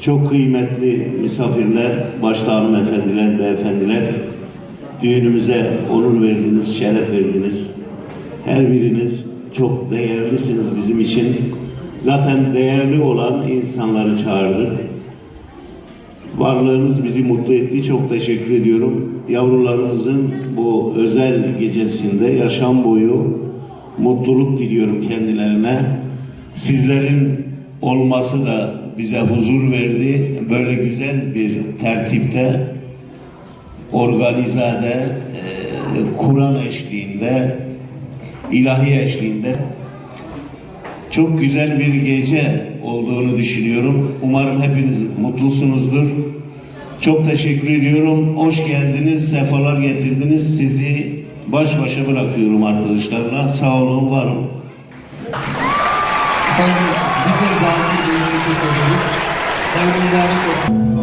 çok kıymetli misafirler, başta hanımefendiler, beyefendiler, düğünümüze onur verdiniz, şeref verdiniz. Her biriniz çok değerlisiniz bizim için. Zaten değerli olan insanları çağırdık. Varlığınız bizi mutlu etti. Çok teşekkür ediyorum. Yavrularımızın bu özel gecesinde yaşam boyu mutluluk diliyorum kendilerine. Sizlerin olması da bize huzur verdi. Böyle güzel bir tertipte, organizade, e, Kur'an eşliğinde, ilahi eşliğinde çok güzel bir gece olduğunu düşünüyorum. Umarım hepiniz mutlusunuzdur. Çok teşekkür ediyorum. Hoş geldiniz, sefalar getirdiniz. Sizi baş başa bırakıyorum arkadaşlarla. Sağ olun, var olun. Efendim, bizleri davet için teşekkür ederiz. Saygıdeğer